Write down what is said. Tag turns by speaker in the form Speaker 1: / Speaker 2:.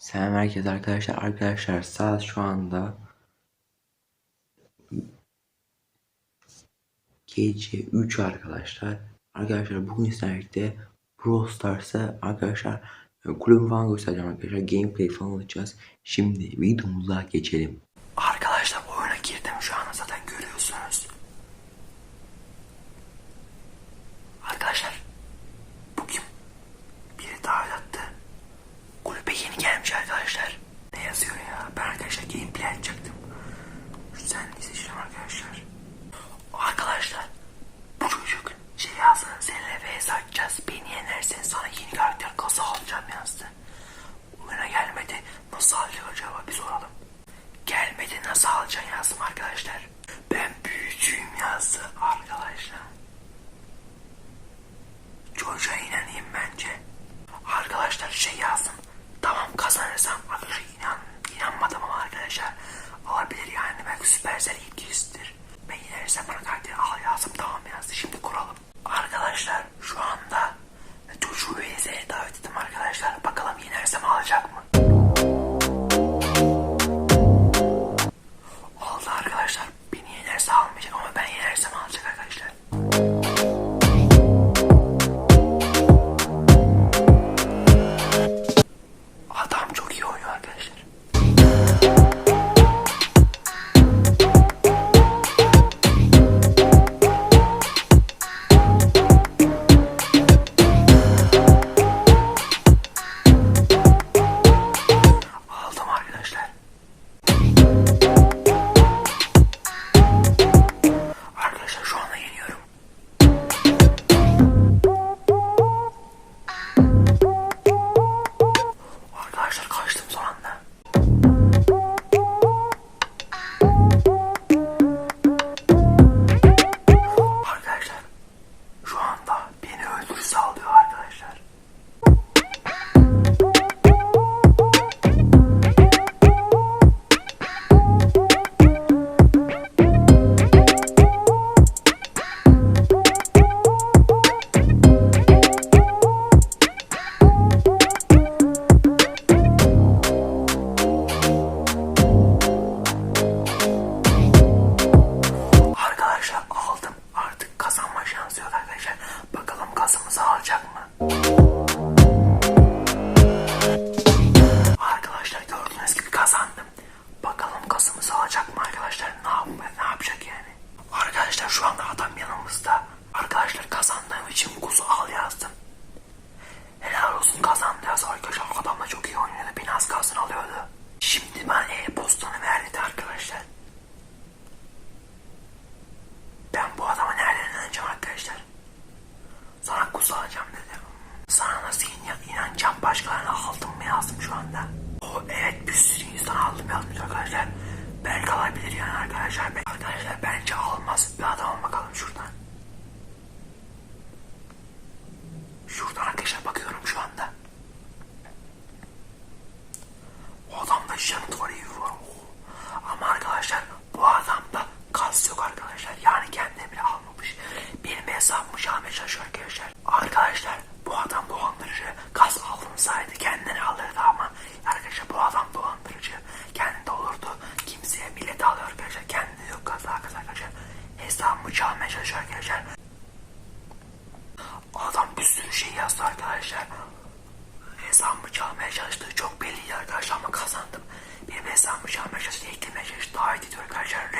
Speaker 1: Selam herkese arkadaşlar. Arkadaşlar saat şu anda gece 3 arkadaşlar. Arkadaşlar bugün sizlerle Brawl Stars'a arkadaşlar e, kulübü falan göstereceğim arkadaşlar. Gameplay falan alacağız. Şimdi videomuza geçelim. Arkadaşlar oyuna girdim şu an yazdım arkadaşlar. Ben büyücüyüm yazdı arkadaşlar. Çocuğa inanayım bence. Arkadaşlar şey yazdım. Tamam kazanırsam arkadaşlar inan, inanmadım ama arkadaşlar olabilir yani belki Supercell yetkilisidir. Ben yenersem bana karakteri al yazdım tamam yazdı. Şimdi kuralım. Arkadaşlar şu anda Arkadaşlar gördüğünüz gibi kazandım. Bakalım kasımızı alacak mı arkadaşlar? Ne, yap ne yapacak yani? Arkadaşlar şu anda adam yanımızda. Arkadaşlar kazandığım için kuzu al yazdım. Başkalarına aldım mı yazdım şu anda. O evet bir sürü insan aldım yazmış arkadaşlar. Belki alabilir yani arkadaşlar. Arkadaşlar bence almaz. Bir bakalım şuradan. Şuradan arkadaşlar bakıyorum şu anda. O adamda yanıt var iyi var. Oo. Ama arkadaşlar bu adamda kas yok arkadaşlar. Yani kendine bile almamış. Benim hesabımı çalmaya çalışıyor arkadaşlar. Arkadaşlar bu adam dolandırıcı. Kas alımsaydı kendini alırdı ama arkadaşlar bu adam dolandırıcı. Kendinde olurdu. Kimseye millete alıyor arkadaşlar. Kendinde yok kas arkadaşlar. Hesabımı çalmaya çalışıyor arkadaşlar. Adam bir sürü şey yazdı arkadaşlar. Hesabımı çalmaya çalıştığı çok belliydi arkadaşlar ama kazandım. Benim hesabımı çalmaya çalıştı, eklemeye çalıştı. Ediyor arkadaşlar, reddediyorum. Arkadaşlar